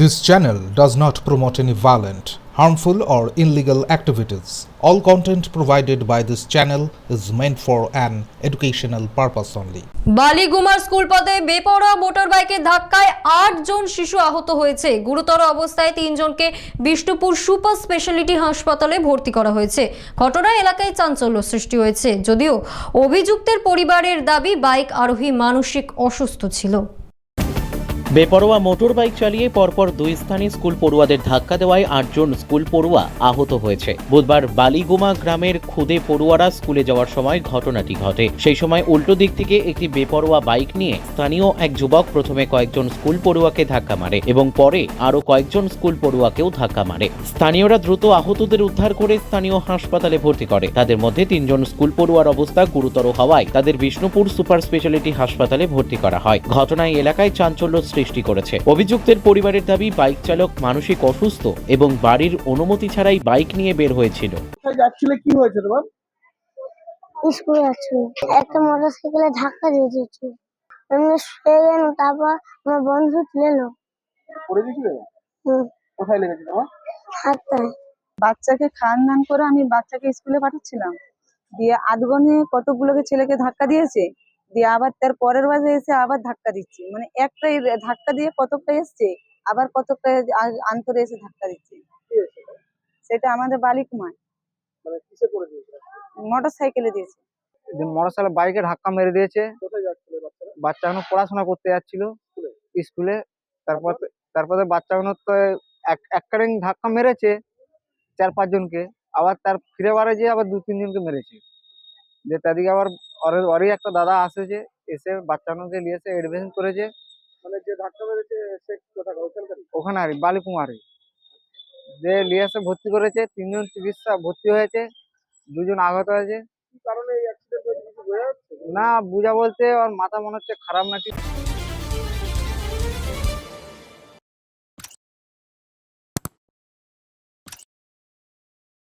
This channel does not promote any violent, harmful, or illegal activities. All content provided by this channel is meant for an educational purpose only. বালিগুমার school পথে বেপরোয়া motor বাইকের ধাক্কায় আট জন শিশু আহত হয়েছে গুরুতর অবস্থায় তিনজনকে বিষ্ণুপুর সুপার স্পেশালিটি হাসপাতালে ভর্তি করা হয়েছে ঘটনায় এলাকায় চাঞ্চল্য সৃষ্টি হয়েছে যদিও অভিযুক্তের পরিবারের দাবি বাইক আরোহী মানসিক অসুস্থ ছিল বেপরোয়া মোটর বাইক চালিয়ে পরপর দুই স্থানে স্কুল পড়ুয়াদের ধাক্কা দেওয়ায় আটজন স্কুল পড়ুয়া আহত হয়েছে। বুধবার বালিগুমা গ্রামের খুদে পড়ুয়ারা স্কুলে যাওয়ার সময় ঘটনাটি ঘটে। সেই সময় উল্টো দিক থেকে একটি বেপরোয়া বাইক নিয়ে স্থানীয় এক যুবক প্রথমে কয়েকজন স্কুল পড়ুয়াকে ধাক্কা মারে এবং পরে আরও কয়েকজন স্কুল পড়ুয়াকেও ধাক্কা মারে। স্থানীয়রা দ্রুত আহতদের উদ্ধার করে স্থানীয় হাসপাতালে ভর্তি করে। তাদের মধ্যে তিনজন স্কুল পড়ুয়ার অবস্থা গুরুতর হওয়ায় তাদের বিষ্ণুপুর সুপার স্পেশালিটি হাসপাতালে ভর্তি করা হয়। ঘটনায় এলাকায় চাঞ্চল্য সৃষ্টি করেছে। অভিযুক্তের পরিবারের দাবি বাইক চালক মানসিক অসুস্থ এবং বাড়ির অনুমতি ছাড়াই বাইক নিয়ে বের হয়েছিল। যাচ্ছিলে? কি হয়েছে তোমার? স্কুলে যাচ্ছিল একটা মোটর সাইকেলে ধাক্কা দিয়ে দিয়েছিল এমনি শুয়ে গেল তারপর আমার বন্ধু তুলে এলো। পড়ে গেছিলে? হুম। কোথায় লেগেছে তোমার? হাতটায় বাচ্চাকে খান দান করে আমি বাচ্চাকে স্কুলে পাঠাচ্ছিলাম। দিয়ে আধগনে কতগুলোকে ছেলেকে ধাক্কা দিয়েছে? দিয়ে আবার তার পরের বাজে এসে আবার ধাক্কা দিচ্ছে। মানে একটাই ধাক্কা দিয়ে কতকটা এসছে আবার কতকটা আন্তরে এসে ধাক্কা দিচ্ছে। সেটা আমাদের মানে কিসে পড়ে গিয়েছিল মোটর সাইকেলে দিয়েছে। মোটর সাইকেল বাইকে ধাক্কা মেরে দিয়েছে। বাচ্চা এখন পড়াশোনা করতে যাচ্ছিল। স্কুলে? তারপর তারপরে বাচ্চাগুলো তো এক এক ধাক্কা মেরেছে চার পাঁচজনকে। আবার তার ফিরে বারে যে আবার দু তিনজনকে মেরেছে। যে তাদিকে আবার ওরই একটা দাদা আসেছে এসে বাচ্চানোকে নিয়ে এসে এডমিশন করেছে। মানে যে ধাক্কা মেরেছে সে কোথায় ওখানে আর বালিকুমারে। যে নিয়ে এসে ভর্তি করেছে তিনজন চিকিৎসা ভর্তি হয়েছে দুজন আহত হয়েছে। কারণে এই অ্যাক্সিডেন্ট হয়েছে কিছু বোঝা যাচ্ছে? না বোঝা বলতে ওর মাথা মনে হচ্ছে খারাপ নাকি।